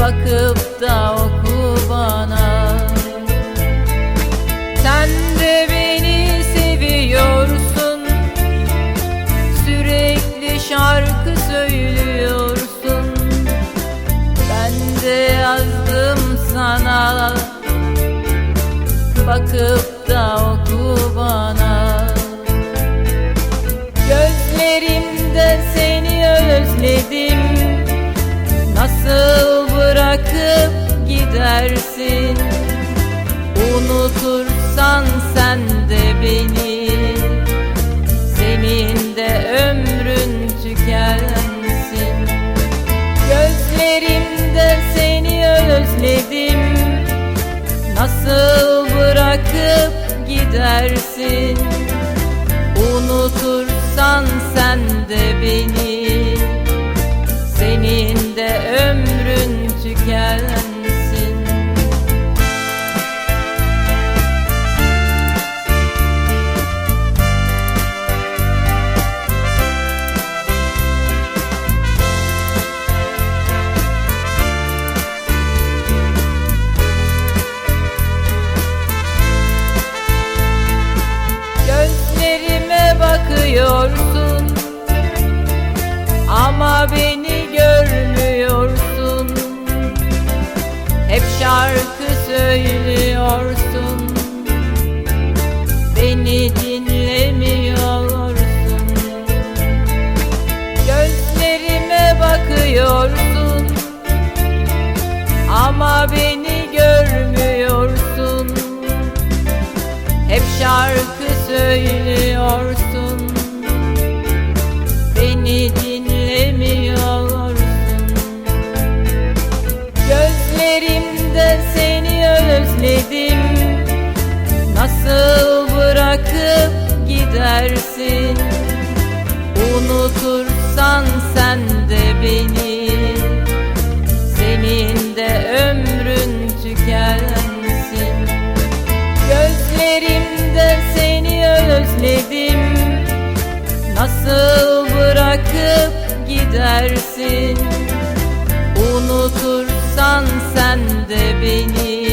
Bakıp da oku bana. Sen de beni seviyorsun. Sürekli şarkı söylüyorsun. Ben de yazdım sana. Bakıp da oku bana. Gidersin Unutursan sen de beni. Senin de ömrün tükensin. Gözlerimde seni özledim. Nasıl bırakıp gidersin? Unutursan sen de beni beni görmüyorsun. Hep şarkı söylüyorsun. Beni dinlemiyorsun. Gözlerime bakıyorsun. Ama beni görmüyorsun. Hep şarkı söylüyorsun bırakıp gidersin. Unutursan sen de beni. Senin de ömrün tükensin. Gözlerimde seni özledim. Nasıl bırakıp gidersin? Unutursan sen de beni